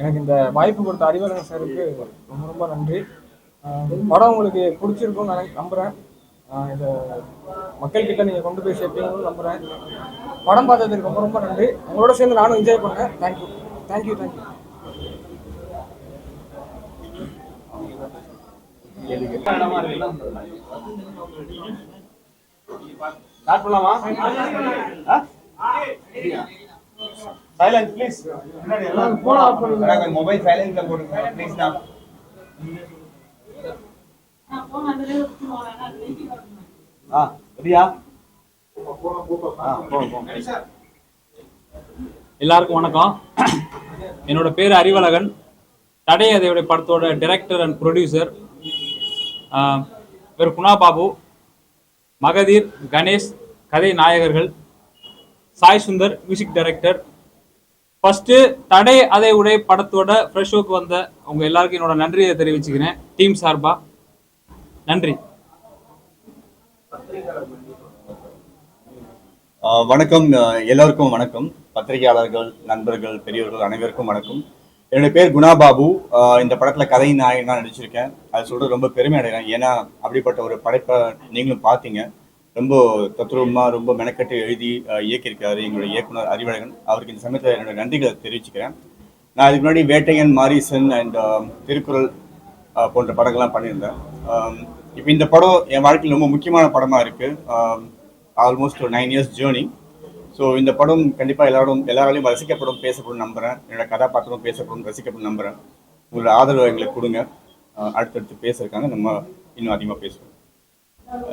எனக்கு இந்த வாய்ப்பு கொடுத்த அறிவரங்க சாருக்கு ரொம்ப ரொம்ப நன்றி. படம் உங்களுக்கு பிடிச்சிருக்கும்னு நான் நம்புகிறேன் இதை மக்கள்கிட்ட நீங்கள் கொண்டு போய் சேர்ப்பீங்கன்னு நம்புகிறேன் படம் பார்த்ததுக்கு ரொம்ப ரொம்ப நன்றி. உங்களோட சேர்ந்து நானும் என்ஜாய் பண்ணேன் thank you thank you thank you start பண்ணலாமா? சைலண்ட் ப்ளீஸ் மொபைல் சைலண்ட்ல போடுங்க ப்ளீஸ் நான் ஆ போங்க எல்லாருக்கும் வணக்கம். என்னோட பேர் அறிவழகன். தடை அதையுடைய படத்தோட டைரக்டர் அண்ட் ப்ரொடியூசர் பேர் குணா பாபு மகதீர் கணேஷ் கதை நாயகர்கள் Sai Sundar music director first தடை அதை உடைய படத்தோட ஃப்ரெஷ் ஷோக்கு வந்த உங்க எல்லாருக்கும் என்னோட நன்றியை தெரிவிச்சுக்கிறேன். டீம் சார்பா. நன்றி. வணக்கம். எல்லோருக்கும் எல்லாருக்கும் வணக்கம். பத்திரிகையாளர்கள் நண்பர்கள் பெரியவர்கள் அனைவருக்கும் வணக்கம். என்னுடைய பேர் குணா பாபு. இந்த படத்தில் கதை நாயகன் நான் நடிச்சிருக்கேன். அது சொல்கிறது ரொம்ப பெருமை அடைகிறேன். ஏன்னா அப்படிப்பட்ட ஒரு படைப்பை நீங்களும் பார்த்தீங்க. ரொம்ப தத்ரூபமாக ரொம்ப மெனக்கட்டு எழுதி இயக்கியிருக்காரு எங்களுடைய இயக்குனர் அறிவழகன். அவருக்கு இந்த சமயத்தில் என்னோட நன்றிகளை தெரிவிச்சுக்கிறேன். நான் இதுக்கு முன்னாடி வேட்டையன் மாரிசன் அண்ட் திருக்குறள் போன்ற படங்கள்லாம் பண்ணியிருந்தேன். இப்போ இந்த படம் என் வாழ்க்கையில் ரொம்ப முக்கியமான படமாக இருக்குது ஆல்மோஸ்ட் ஒரு நைன் இயர்ஸ் ஜேர்னி ஸோ இந்த படம் கண்டிப்பாக எல்லாரும் எல்லாராலையும் ரசிக்கப்படும் பேசப்படும் நம்புகிறேன் என்னோட கதாபாத்திரம் பேசப்படும் ரசிக்கப்படும் நம்புகிறேன் உங்களோட ஆதரவு எங்களுக்கு கொடுங்க. அடுத்தடுத்து பேசுறதுக்காக நம்ம இன்னும் அதிகமாக பேசுவோம்.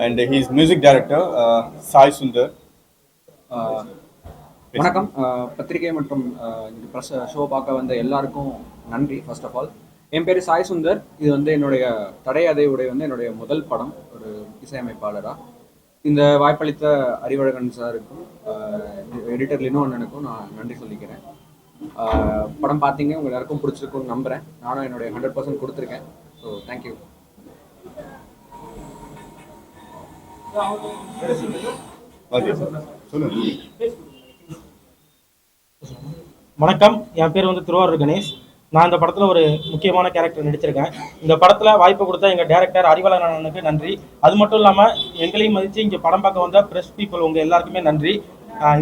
And he's music director Sai Sundar ஆஹ் வணக்கம். Uh, பத்திரிகை மற்றும் uh, இந்த ப்ரெஸ் ஷோ பார்க்க வந்த எல்லாருக்கும் நன்றி ஃபர்ஸ்ட் ஆஃப் ஆல் என் பேர் சாய் சுந்தர். இது வந்து என்னுடைய தடை அதை உடைய வந்து என்னுடைய முதல் படம் ஒரு இசையமைப்பாளராக இந்த வாய்ப்பளித்த அறிவழகன் சாருக்கும் uh, எடிட்டர் லினோ அண்ணனுக்கும் நான் நன்றி சொல்லிக்கிறேன். ஆஹ் படம் பார்த்தீங்க உங்கள் எல்லாருக்கும் பிடிச்சிருக்கும்னு நம்புகிறேன் நானும் என்னுடைய ஹண்ட்ரட் பர்சன்ட் கொடுத்துருக்கேன். So thank you okay sir சொல்லுங்கள் வணக்கம். என் பேர் வந்து திருவாரூர் கணேஷ். நான் இந்த படத்தில் ஒரு முக்கியமான கேரக்டர் நடிச்சிருக்கேன். இந்த படத்தில் வாய்ப்பு கொடுத்த எங்கள் டேரக்டர் அறிவழகனுக்கு நன்றி. அது மட்டும் இல்லாமல் எங்களையும் மதித்து இங்கே படம் பார்க்க வந்த ப்ரெஸ் பீப்புள் உங்கள் எல்லாருக்குமே நன்றி.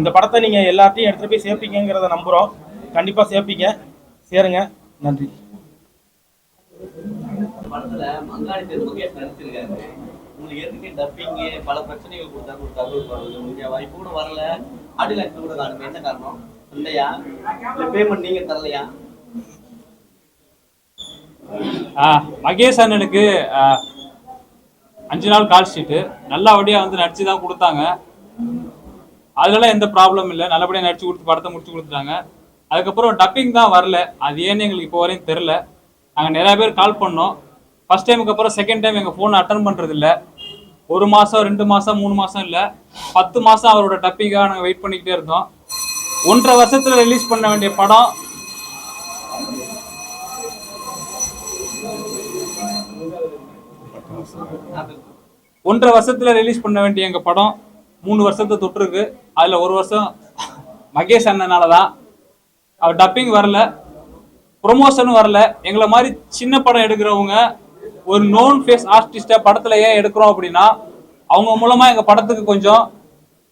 இந்த படத்தை நீங்கள் எல்லாத்தையும் எடுத்துகிட்டு போய் சேர்ப்பீங்கிறத நம்புகிறோம் கண்டிப்பாக சேர்ப்பீங்க. சேருங்க. நன்றி. படத்துல மங்காளி தெருமுகேஷ் நடிச்சிருக்காரு. உங்களுக்கு ஏற்கனவே டப்பிங்கு பல பிரச்சனைகள் கொடுத்தா தகவல் வருது உங்களுக்கு வாய்ப்பு கூட வரல. ஆடியோ லைஃப் கூட காணுமே. என்ன காரணம்? இல்லையா? இல்லை பேமெண்ட் நீங்க தரலையா? மகேஷ் அண்ணனுக்கு அஞ்சு நாள் கால் ஷீட்டு நல்லபடியாக வந்து நடிச்சு தான் கொடுத்தாங்க. அதனால எந்த ப்ராப்ளம் இல்லை. நல்லபடியாக நடிச்சு கொடுத்து படத்தை முடிச்சு கொடுத்துட்டாங்க. அதுக்கப்புறம் டப்பிங் தான் வரல. அது ஏன்னு எங்களுக்கு இப்போ வரையும் தெரில நாங்கள் நிறையா பேர் கால் பண்ணோம். ஃபர்ஸ்ட் டைமுக்கு அப்புறம் செகண்ட் டைம் எங்கள் ஃபோனை அட்டன் பண்ணுறதில்ல ஒரு மாதம் ரெண்டு மாதம் மூணு மாதம் இல்லை. பத்து மாதம் அவரோட டப்பிங்காக நாங்கள் வெயிட் பண்ணிக்கிட்டே இருந்தோம். ஒன்றரை வருஷத்தில் ரிலீஸ் பண்ண வேண்டிய படம். ஒன்றரை வருஷத்துல ரிலீஸ் பண்ண வேண்டிய எங்க படம். மூணு வருஷத்தை தொற்றுருக்கு அதுல ஒரு வருஷம் மகேஷ் அண்ணனால தான். அவர் டப்பிங் வரல. ப்ரொமோஷனும் வரல. எங்களை மாதிரி சின்ன படம் எடுக்கிறவங்க ஒரு நோன் ஃபேஸ் ஆர்டிஸ்டை படத்துல ஏன் எடுக்கிறோம் அப்படின்னா அவங்க மூலமா எங்க படத்துக்கு கொஞ்சம்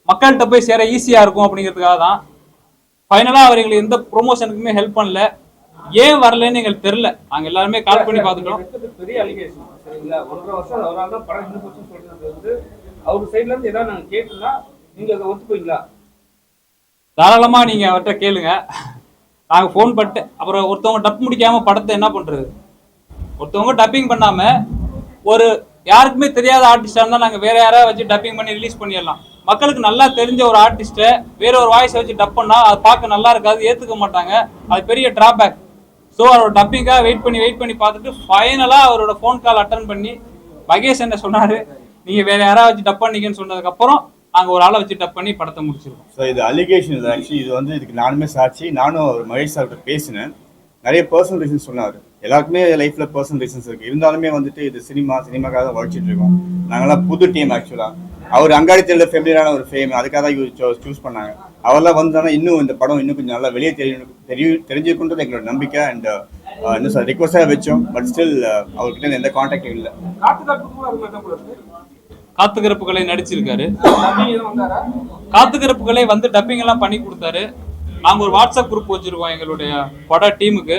மக்கள்கிட்ட போய் சேர ஈஸியா இருக்கும் அப்படிங்கிறதுக்காக தான். ஃபைனலா அவர் எங்களுக்கு எந்த ப்ரொமோஷனுக்குமே ஹெல்ப் பண்ணல. ஏன் வரலன்னு எங்களுக்கு தெரியல. நாங்க எல்லாருமே கால் பண்ணி பார்த்துட்டோம். பெரிய அலிகேஷன் சரிங்களா? ஒன்றரை வருஷம் அவரால் தான் படம் இன்னும் போச்சுன்னு சொல்றது வந்து அவர் சைட்ல இருந்து ஏதாவது நாங்கள் அதை ஒத்துக்குவீங்களா அவர்கிட்ட கேளுங்க. நாங்க ஃபோன் பண்ணிட்டு அப்புறம் ஒருத்தவங்க டப் முடிக்காம படத்தை என்ன பண்றது? ஒருத்தவங்க டப்பிங் பண்ணாம ஒரு யாருக்குமே தெரியாத ஆர்டிஸ்டா இருந்தால் நாங்கள் வேற யாராவது வச்சு டப்பிங் பண்ணி ரிலீஸ் பண்ணிடலாம். மக்களுக்கு நல்லா தெரிஞ்ச ஒரு ஆர்டிஸ்ட்டை வேற ஒரு வாய்ஸை வச்சு டப் பண்ணா அதை பார்க்க நல்லா இருக்காது ஏற்றுக்க மாட்டாங்க. அது பெரிய டிராபேக் ஸோ அவரோட டப்பிங்காக வெயிட் பண்ணி வெயிட் பண்ணி பார்த்துட்டு ஃபைனலாக அவரோட ஃபோன் கால் அட்டன் பண்ணி மகேஷ் என்ன சொன்னார்? நீங்கள் வேற யாராவது வச்சு டப் பண்ணீங்கன்னு சொன்னதுக்கப்புறம் நாங்கள் ஒரு ஆளை வச்சு டப் பண்ணி படத்தை முடிச்சிருக்கோம். ஸோ இது அலிகேஷன் இது ஆக்சுவலி இது வந்து இதுக்கு நானுமே சாட்சி. நானும் மகேஷ் சார்கிட்ட பேசினேன். நிறைய பர்சனல் ரீசன்ஸ் சொன்னார். எல்லாருக்குமே லைஃப்ல பர்சனல் ரீசன்ஸ் இருக்கு. இருந்தாலுமே வந்துட்டு இது சினிமா சினிமாக்காக தான் உழைச்சிட்டு இருக்கோம். நாங்களாம் புது டீம் ஆக்சுவலா அவர் அங்காடி தெரியல ஃபெமிலியரான ஒரு ஃபேம் அதுக்காக தான் சூஸ் பண்ணாங்க. அவரெல்லாம் வந்தாங்கன்னா இன்னும் இந்த படம் இன்னும் கொஞ்சம் நல்லா வெளியே தெரியும் தெரியும் தெரிஞ்சுக்கொண்டது எங்களோட நம்பிக்கை அண்ட் இன்னும் சார் ரிக்வஸ்டாக வச்சோம். பட் ஸ்டில் uh, அவர்கிட்ட எந்த கான்டாக்டும் இல்லை. காத்து காத்துக்கிறப்புகளை நடிச்சிருக்காரு. டப்பிங் காத்துக்கிறப்புகளை வந்து டப்பிங் எல்லாம் பண்ணி கொடுத்தாரு. நாங்க ஒரு வாட்ஸ்அப் குரூப் வச்சிருக்கோம் எங்களுடைய பட டீமுக்கு.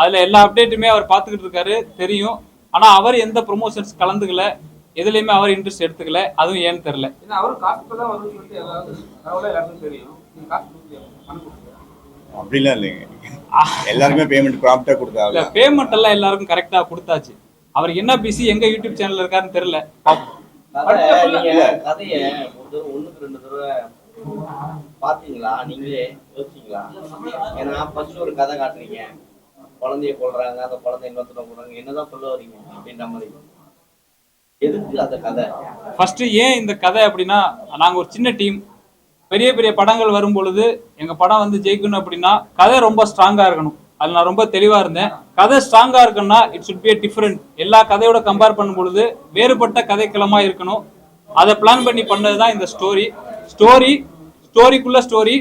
அதுல எல்லா அப்டேட்டுமே அவர் பார்த்துக்கிட்டு இருக்காரு தெரியும். ஆனா அவர் எந்த ப்ரொமோஷன்ஸ் கலந்துக்கல எதுலையுமே அவர் இன்ட்ரெஸ்ட் எடுத்துக்கல அதுவும் ஏன்னு தெரியல. எல்லாரும்? அப்படிலாம் இல்லைங்க. எல்லாருக்குமே பேமெண்ட் ப்ராப்டாக இல்ல கொடுத்தாங்க பேமெண்ட் எல்லாம் எல்லாருக்கும் கரெக்டா கொடுத்தாச்சு. அவர் என்ன பிஸி எங்க யூடியூப் சேனல்ல இருக்காருன்னு தெரியல. கதைய ரெண்டு தடவை பாத்தீங்களா? நீங்களே யோசிச்சீங்களா? ஏன்னா ஃபர்ஸ்ட் ஒரு கதை காட்டுறீங்க குழந்தைய கொள்றாங்க அந்த குழந்தை இன்னொருத்தர கொள்றாங்க என்னதான் சொல்ல வரீங்க அப்படின்ற மாதிரி. எதுக்கு அந்த கதை? ஃபர்ஸ்ட் ஏன் இந்த கதை அப்படின்னா நாங்க ஒரு சின்ன டீம் பெரிய பெரிய படங்கள் வரும் பொழுது எங்க படம் வந்து ஜெயிக்கணும் அப்படின்னா கதை ரொம்ப ஸ்ட்ராங்கா இருக்கணும். அதுல நான் ரொம்ப தெளிவா இருந்தேன். கதை ஸ்ட்ராங்கா இருக்குன்னா இட் சுட் பி டிஃப்ரெண்ட் எல்லா கதையோட கம்பேர் பண்ணும் பொழுது வேறுபட்ட கதைக்களமா இருக்கணும். அதை பிளான் பண்ணி பண்ணது தான் இந்த ஸ்டோரி ஸ்டோரி ஸ்டோரிக்குள்ள ஸ்டோரி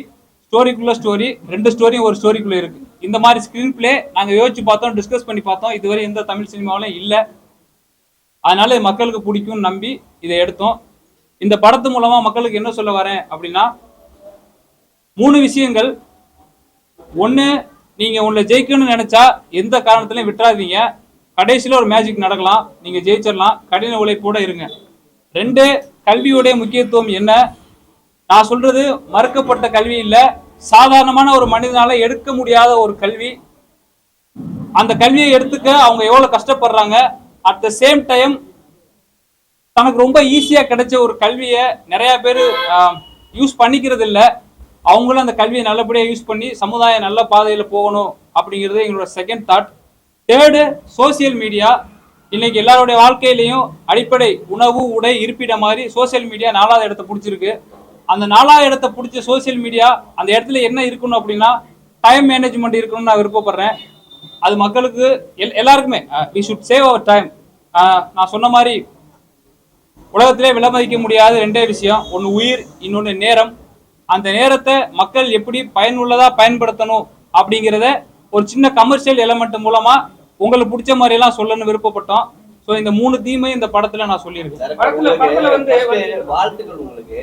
ஸ்டோரிக்குள்ள ஸ்டோரி ரெண்டு ஸ்டோரியும் ஒரு ஸ்டோரிக்குள்ள இருக்கு. இந்த மாதிரி ஸ்கிரீன் பிளே நாங்க யோசிச்சு பார்த்தோம் டிஸ்கஸ் பண்ணி பார்த்தோம். இதுவரை எந்த தமிழ் சினிமாவிலும் இல்லை. அதனால மக்களுக்கு பிடிக்கும்னு நம்பி இதை எடுத்தோம். இந்த படத்து மூலமா மக்களுக்கு என்ன சொல்ல வரேன் அப்படின்னா மூணு விஷயங்கள். ஒண்ணு நீங்க உங்களை ஜெயிக்கணும்னு நினைச்சா எந்த காரணத்திலையும் விட்டுறாதீங்க. கடைசியில ஒரு மேஜிக் நடக்கலாம். நீங்க ஜெயிச்சிடலாம். கடின உழைப்போட இருங்க. ரெண்டு கல்வியுடைய முக்கியத்துவம் என்ன? நான் சொல்றது மறுக்கப்பட்ட கல்வி இல்ல. சாதாரணமான ஒரு மனிதனால எடுக்க முடியாத ஒரு கல்வி. அந்த கல்வியை எடுத்துக்க அவங்க எவ்வளவு கஷ்டப்படுறாங்க. அட் த சேம் டைம் தனக்கு ரொம்ப ஈஸியா கிடைச்ச ஒரு கல்வியை நிறைய பேர் யூஸ் பண்ணிக்கிறது இல்ல அவங்களும் அந்த கல்வியை நல்லபடியாக யூஸ் பண்ணி சமுதாயம் நல்ல பாதையில் போகணும் அப்படிங்கிறது எங்களோட second thought third social media இன்னைக்கு எல்லாருடைய வாழ்க்கையிலையும் அடிப்படை உணவு உடை இருப்பிட மாதிரி சோசியல் மீடியா நாலாவது இடத்த பிடிச்சிருக்கு. அந்த நாலாவது இடத்த பிடிச்ச சோசியல் மீடியா அந்த இடத்துல என்ன இருக்கணும் அப்படின்னா டைம் மேனேஜ்மெண்ட் இருக்கணும்னு நான் விருப்பப்படுறேன். அது மக்களுக்கு எல் எல்லாருக்குமே we should save our time நான் சொன்ன மாதிரி உலகத்திலே விலமதிக்க முடியாத ரெண்டே விஷயம் ஒன்று உயிர் இன்னொன்று நேரம். அந்த நேரத்தை மக்கள் எப்படி பயனுள்ளதா பயன்படுத்தணும் அப்படிங்கிறத ஒரு சின்ன கமர்ஷியல் எலமெண்ட் மூலமா உங்களுக்கு பிடிச்ச மாதிரி எல்லாம் சொல்லணும்னு விருப்பப்பட்டோம். ஸோ இந்த மூணு தீமையும் இந்த படத்துல நான் சொல்லியிருக்கேன். வாழ்த்துக்கள் உங்களுக்கு.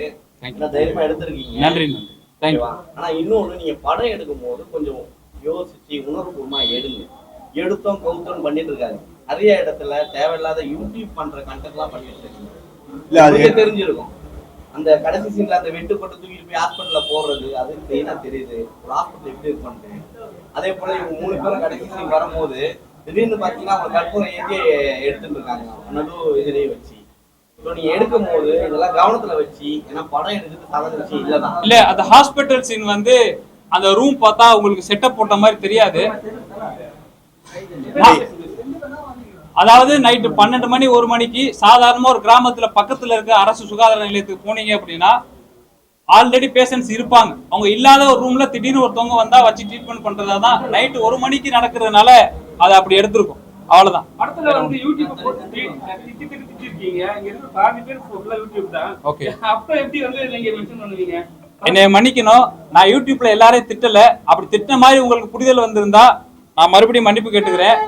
தைரியமா எடுத்திருக்கீங்க. நன்றி நன்றி. தேங்க்யூ? ஆனா இன்னொன்னு நீங்க படம் எடுக்கும் போது கொஞ்சம் யோசிச்சு உணர்வுபூர்வமா எடுங்க. எடுத்தோம் கவுத்தோம் பண்ணிட்டு இருக்காங்க. நிறைய இடத்துல தேவையில்லாத யூடியூப் பண்ற கண்டென்ட் எல்லாம் பண்ணிட்டு இருக்காங்க. இல்ல, அது- உங்களுக்கு தெரிஞ்சிருக்கும். அந்த கடைசி சீன்ல அந்த வெட்டு போட்டு தூக்கிட்டு போய் ஹாஸ்பிட்டல்ல போடுறது அது கிளீனா தெரியுது. ஒரு ஹாஸ்பிட்டல் எப்படி இருக்கும்னு அதே போல இவங்க மூணு பேரும் கடைசி சீன் வரும்போது திடீர்னு பாத்தீங்கன்னா அவங்க கற்பூரம் ஏற்றி எடுத்துட்டு இருக்காங்க. நடு இதுலயே வச்சு. நீங்க எடுக்கும் போது இதெல்லாம் கவனத்துல வச்சு ஏன்னா படம் எடுக்கிறது சாதாரண விஷயம் இல்லதான் இல்ல அந்த ஹாஸ்பிட்டல் சீன் வந்து அந்த ரூம் பார்த்தா உங்களுக்கு செட்டப் போட்ட மாதிரி தெரியாது. அதாவது நைட்டு பன்னெண்டு மணி ஒரு மணிக்கு சாதாரணமா ஒரு கிராமத்துல பக்கத்துல இருக்க அரசு சுகாதார நிலையத்துக்கு போனீங்க அப்படின்னா ஆல்ரெடி பேஷண்ட்ஸ் இருப்பாங்க. அவங்க இல்லாத ஒரு ரூம்ல திடீர்னு ஒருத்தவங்க வந்தா வச்சு ட்ரீட்மெண்ட் பண்றதா தான் நைட்டு ஒரு மணிக்கு நடக்கிறதுனால அதை அப்படி எடுத்திருக்கும். அவ்வளவுதான். படத்துல வந்து யூடியூப் போட்டு திட்டி திட்டி திட்டி திட்டிருக்கீங்க. இங்க இருக்க பாதி பேர் ஃபுல்லா யூடியூப் தான். ஓகே. அப்ப எப்படி வந்து நீங்க மென்ஷன் பண்ணுவீங்க? என்னை மன்னிக்கணும். நான் யூடியூப்ல எல்லாரையும் திட்டல. அப்படி திட்டின மாதிரி உங்களுக்கு புரிதல் வந்திருந்தா நான் மறுபடியும் மன்னிப்பு கேட்டுக்கிறேன்.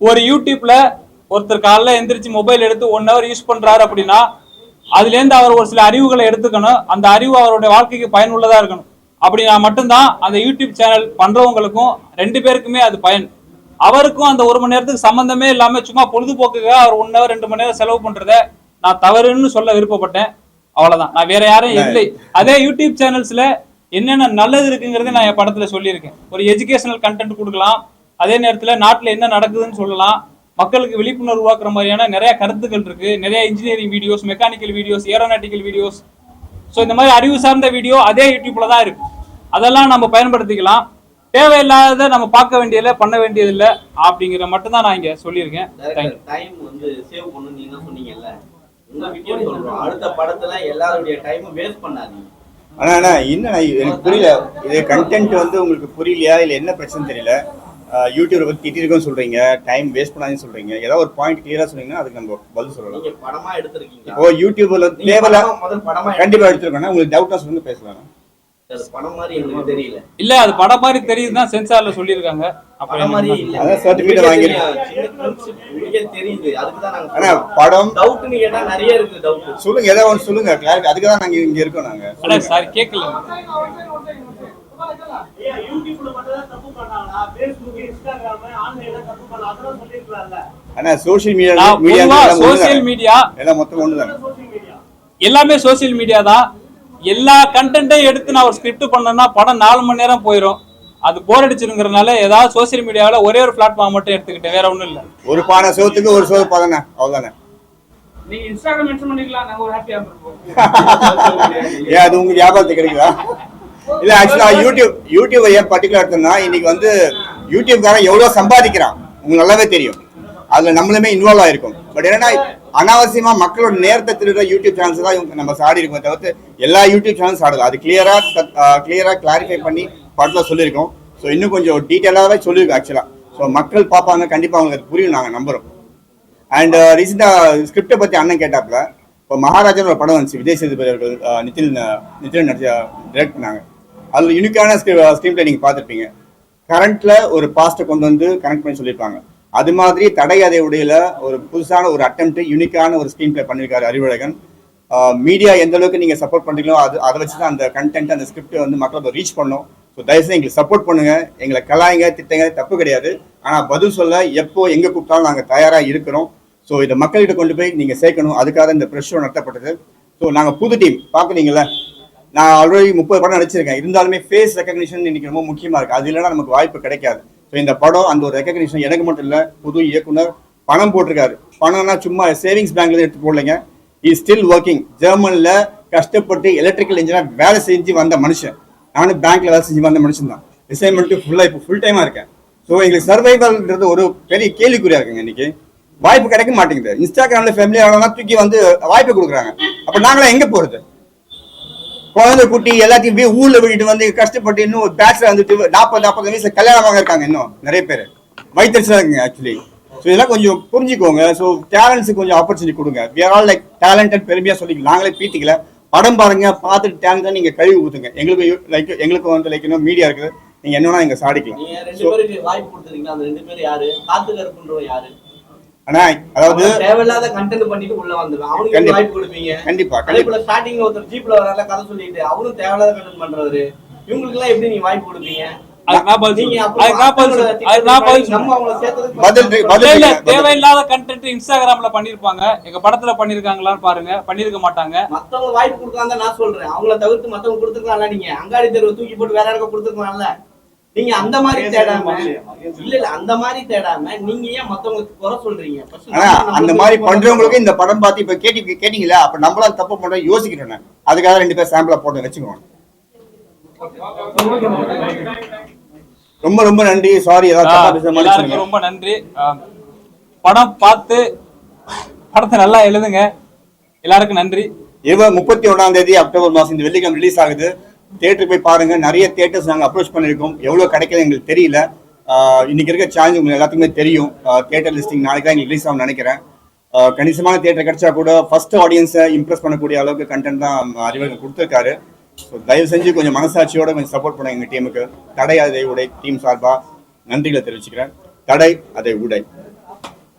ஒரு யூடியூப்ல ஒருத்தர் காலைல எந்திரிச்சு மொபைல் எடுத்து ஒன் ஹவர் யூஸ் பண்றாரு அப்படின்னா அதுல இருந்து அவர் ஒரு சில அறிவுகளை எடுத்துக்கணும். அந்த அறிவு அவருடைய வாழ்க்கைக்கு பயனுள்ளதா இருக்கணும். அப்படின்னா மட்டும்தான் அந்த யூடியூப் சேனல் பண்றவங்களுக்கும் ரெண்டு பேருக்குமே அது பயன். அவருக்கும் அந்த ஒரு மணி நேரத்துக்கு சம்பந்தமே இல்லாம சும்மா பொழுதுபோக்குக்காக அவர் ஒன் ஹவர் ரெண்டு மணி நேரம் செலவு பண்றத நான் தவறுன்னு சொல்ல விருப்பப்பட்டேன். அவ்வளவுதான். நான் வேற யாரும் இல்லை. அதே யூடியூப் சேனல்ஸ்ல என்னென்ன நல்லது இருக்குங்கிறத நான் என் படத்துல சொல்லியிருக்கேன். ஒரு எஜுகேஷனல் கண்டென்ட் கொடுக்கலாம். அதே நேரத்துல நாட்டுல என்ன நடக்குதுன்னு சொல்லலாம். மக்களுக்கு விழிப்புணர்வு உருவாக்குற மாதிரியான நிறைய கருத்துக்கள் இருக்கு. நிறைய engineering videos mechanical videos aeronautical videos so இந்த மாதிரி அறிவு சார்ந்த வீடியோ அதே யூடியூப்ல தான் இருக்கு. அதெல்லாம் நம்ம பயன்படுத்திக்கலாம். தேவையில்லாத நம்ம பார்க்க வேண்டியதில்லை பண்ண வேண்டியதில்லை அப்படிங்கிற மட்டும்தான் நான் இங்க சொல்லியிருக்கேன். டைம் வந்து சேவ் பண்ணு நீங்க தான் சொன்னீங்கல்ல? உங்க வீடியோ சொல்றோம். அடுத்த படத்துல எல்லாருடைய டைமும் வேஸ்ட் பண்ணாதீங்க. ஆனா அண்ணா என்ன எனக்கு புரியல. இது கண்டென்ட் வந்து உங்களுக்கு புரியலையா? இல்ல என்ன பிரச்சனை தெரியல? யூடியூப்ல பத்தி திட்டிருக்கோன்னு சொல்றீங்க. டைம் வேஸ்ட் பண்ணாதீங்கன்னு சொல்றீங்க. ஏதாவது ஒரு பாயிண்ட் கிளியரா சொன்னீங்கன்னா அதுக்கு நம்ம பதில் சொல்லலாம். நீங்க படமா எடுத்திருக்கீங்க இப்போ யூடியூப்ல தேவையில்ல கண்டிப்பா எடுத்துருக்கோம்னா உங்களுக்கு டவுட்டா சொல்லுங்க பேசலாம். இல்ல அது படம் மாதிரி தெரியுதுதான் சென்சார்ல சொல்லியிருக்காங்க. அப்ப படம் டவுட்னு கேட்டா நிறைய இருக்கு டவுட் சொல்லுங்க ஏதாவது ஒன்று சொல்லுங்க. கிளாரிட்டி அதுக்கு தான் நாங்க இங்க இருக்கோம் நாங்க. அண்ணா சார் கேட்கல ஆனா social media media social media எல்லாம் மொத்தம் ஒண்ணுதானே. எல்லாமே சோசியல் மீடியா தான். எல்லா கண்டென்ட்டையும் எடுத்து நான் ஒரு ஸ்கிரிப்ட் பண்ணேன்னா படம் நாலு மணி நேரம் போயிடும் அது போர் அடிச்சிருங்கிறனால ஏதாவது சோசியல் மீடியாவில் ஒரே ஒரு பிளாட்ஃபார்ம் மட்டும் எடுத்துக்கிட்டேன். வேற ஒன்றும் இல்லை. ஒரு பானை சோத்துக்கு ஒரு சோறு பாதானே அவ்வளவுதானே. நீங்க இன்ஸ்டாகிராம் மென்ஷன் பண்ணிக்கலாம். நாங்க ஒரு ஹாப்பியா இருப்போம் ஏன் அது உங்க வியாபாரத்துக்கு கிடைக்குதா? இல்ல ஆக்சுவலா யூடியூப் யூடியூப் ஏன் பர்டிகுலர் எடுத்தோம்னா இன்னைக்கு வந்து யூடியூப்காரன் எவ்வளவு சம்பாதிக்கிறான். உங்களுக்கு நல்லாவே தெரியும். அதுல நம்மளுமே இன்வால்வ் ஆயிருக்கும். பட் என்னன்னா அனாவசியமா மக்களோட நேரத்தை திருடுற யூடியூப் சேனல்ஸ் தான் இவங்க நம்ம சாடி இருக்கோம் தவிர்த்து எல்லா யூடியூப் சேனல்ஸ் ஆடுது அது கிளியரா கிளியரா கிளாரிஃபை பண்ணி படத்துல சொல்லியிருக்கோம். ஸோ இன்னும் கொஞ்சம் டீட்டெயிலாகவே சொல்லியிருக்கோம் ஆக்சுவலா ஸோ மக்கள் பார்ப்பாங்க கண்டிப்பா அவங்களுக்கு அது புரியும் நாங்க நம்புறோம். அண்ட் ரீசெண்டாக ஸ்கிரிப்டை பற்றி அண்ணன் கேட்டாப்புல இப்போ மகாராஜன் ஒரு படம் வந்துச்சு விஜய் சேதுபதி அவர்கள் அஹ், நிதின் நிதின் நடிச்ச டிரெக்ட் பண்ணாங்க அதில் யூனிக்கான ஸ்க்ரீன் பிளே நீங்கள் பார்த்துருப்பீங்க. கரண்ட்ல ஒரு பாஸ்ட்டை கொண்டு வந்து கனெக்ட் பண்ணி சொல்லியிருப்பாங்க. அது மாதிரி தடை அதை உடையில ஒரு புதுசான ஒரு அட்டம்ப்ட் யூனிக்கான ஒரு ஸ்க்ரீன் பிளே பண்ணியிருக்காரு அறிவழகன் மீடியா எந்த அளவுக்கு நீங்கள் சப்போர்ட் பண்ணுறீங்களோ அது அதை வச்சு தான் அந்த கண்டென்ட் அந்த ஸ்கிரிப்ட் வந்து மக்களை ரீச் பண்ணோம். ஸோ தயவுசெய்து எங்களுக்கு சப்போர்ட் பண்ணுங்க. எங்களை கலாய்ங்க திட்டங்க தப்பு கிடையாது. ஆனால் பதில் சொல்ல எப்போ எங்கே கூப்பிட்டாலும் நாங்கள் தயாராக இருக்கிறோம். ஸோ இதை மக்கள்கிட்ட கொண்டு போய் நீங்கள் சேர்க்கணும். அதுக்காக இந்த ப்ரெஷ் ஷோ நடத்தப்பட்டது. ஸோ நாங்கள் புது டீம் பார்க்குறீங்களா? நான் ஆல்ரெடி முப்பது படம் நடிச்சிருக்கேன். இருந்தாலுமே ஃபேஸ் ரெக்கக்னிஷன் இன்னைக்கு ரொம்ப முக்கியமாக இருக்குது அது இல்லைன்னா நமக்கு வாய்ப்பு கிடைக்காது. ஸோ இந்த படம் அந்த ஒரு ரெக்கக்னிஷன் எனக்கு மட்டும் இல்லை புது இயக்குனர் பணம் போட்டிருக்காரு. பணம்னா சும்மா சேவிங்ஸ் பேங்க்ல எடுத்து போடலைங்க இ ஸ்டில் ஒர்க்கிங் ஜெர்மனில் கஷ்டப்பட்டு எலக்ட்ரிக்கல் இன்ஜினியர் வேலை செஞ்சு வந்த மனுஷன். நானும் பேங்க்ல வேலை செஞ்சு வந்த மனுஷன் தான். ரிசைன்மெண்ட் ஃபுல்லாக இப்போ ஃபுல் டைமாக இருக்கேன். ஸோ எங்களுக்கு சர்வைவல்ன்றது ஒரு பெரிய கேள்விக்குறியா இருக்குங்க இன்னைக்கு. வாய்ப்பு கிடைக்க மாட்டேங்குது. இன்ஸ்டாகிராம்ல ஃபேமிலி தூக்கி வந்து வாய்ப்பு கொடுக்குறாங்க. அப்ப நாங்களாம் எங்க போறது? குழந்தை குட்டி எல்லாத்தையும் போய் ஊர்ல விட்டுட்டு வந்து கஷ்டப்பட்டு இன்னும் பேட்ஸ்ல வந்துட்டு நாற்பது நாற்பது வயசுல கல்யாணமாக இருக்காங்க இன்னும் நிறைய பேர். வயிற்றுச்சலா இருக்குங்க ஆக்சுவலி ஸோ இதெல்லாம் கொஞ்சம் புரிஞ்சுக்கோங்க. ஸோ டேலண்ட்ஸுக்கு கொஞ்சம் ஆப்பர்ச்சுனிட்டி கொடுங்க. வேர் ஆல் லைக் டேலண்டட் பெருமையா சொல்லிக்கலாம். நாங்களே பீட்டிக்கல படம் பாருங்க பார்த்துட்டு டேலண்ட் நீங்க கழுவி ஊத்துங்க. எங்களுக்கு லைக் எங்களுக்கு வந்து லைக் இன்னும் மீடியா இருக்குது. நீங்க என்னன்னா இங்க சாடிக்கலாம் ரெண்டு பேருக்கு வாய்ப்பு கொடுத்துருக்கீங்க அந்த ரெண்டு பேரும் யாரு? காத்து கருப்புன்றவன் யாரு? ஆனா அதாவது தேவையில்லாத கண்டென்ட் பண்ணிட்டு உள்ள வந்துருவான் அவனுக்கு. வாய்ப்பு கொடுப்பீங்க? கண்டிப்பா கண்டிப்பா. ஸ்டார்டிங்ல ஒருத்தர் ஜீப்ல வரால கதை சொல்லிட்டு அவரும் தேவையில்லாத கண்டென்ட் பண்றவரு இவங்களுக்கு எல்லாம் எப்படி நீங்க வாய்ப்பு கொடுப்பீங்க. தேவையில்லாத கண்டென்ட் இன்ஸ்டாகிராம்ல பண்ணிருப்பாங்க. எங்க படத்துல பண்ணிருக்காங்களான்னு பாருங்க. பண்ணிருக்க மாட்டாங்க. மத்தவங்க வாய்ப்பு கொடுக்கலாம் நான் சொல்றேன். அவங்கள தவிர்த்து மத்தவங்க கொடுத்துருக்கலாம்ல நீங்க. அங்காடி தெருவை தூக்கி போட்டு வேற யாருக்கும் கொடுத்துருக்கலாம்ல. நீங்க அந்த மாதிரி தேடாம இல்ல இல்ல அந்த மாதிரி தேடாம நீங்க ஏன் மத்தவங்களுக்கு குறை சொல்றீங்க? அந்த மாதிரி பண்றவங்களுக்கு இந்த படம் பார்த்து இப்ப கேட்டி கேட்டீங்களா அப்ப நம்மளாம் தப்பு பண்றோம் யோசிக்கிறோம். அதுக்காக ரெண்டு பேர் சாம்பிளா போட்டு வச்சுக்கோங்க ரொம்ப ரொம்ப நன்றி. சாரி ஏதாவது. ரொம்ப நன்றி. படம் பார்த்து படத்தை நல்லா எழுதுங்க. எல்லாருக்கும் நன்றி. இருபது முப்பத்தி ஒன்றாம் தேதி அக்டோபர் மாசம் இந்த வெள்ளிக்கிழமை ரிலீஸ் ஆகுது. தியேட்டருக்கு போய் பாருங்க. நிறைய தேட்டர்ஸ் நாங்க அப்ரோச் பண்ணிருக்கோம் எவ்வளோ கிடைக்குது எங்களுக்கு தெரியல. ஆஹ் இன்னைக்கு இருக்க சேலஞ்ச் உங்களுக்கு எல்லாத்துக்குமே தெரியும். தேட்டர் லிஸ்டிங் நாளைக்கு தான் எங்களுக்கு ரிலீஸ் ஆகும் நினைக்கிறேன். கணிசமான தியேட்டர் கிடைச்சா கூட ஃபர்ஸ்ட் ஆடியன்ஸை இம்ப்ரெஸ் பண்ணக்கூடிய அளவுக்கு கண்டென்ட் தான் அறிவர்கள் கொடுத்துருக்காரு. ஸோ தயவு செஞ்சு கொஞ்சம் மனசாட்சியோட கொஞ்சம் சப்போர்ட் பண்ணுங்க எங்க டீமுக்கு தடை அதை உடை டீம் சார்பா நன்றிகளை தெரிவிச்சுக்கிறேன். தடை அதை உடை.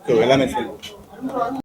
ஸோ எல்லாமே சரி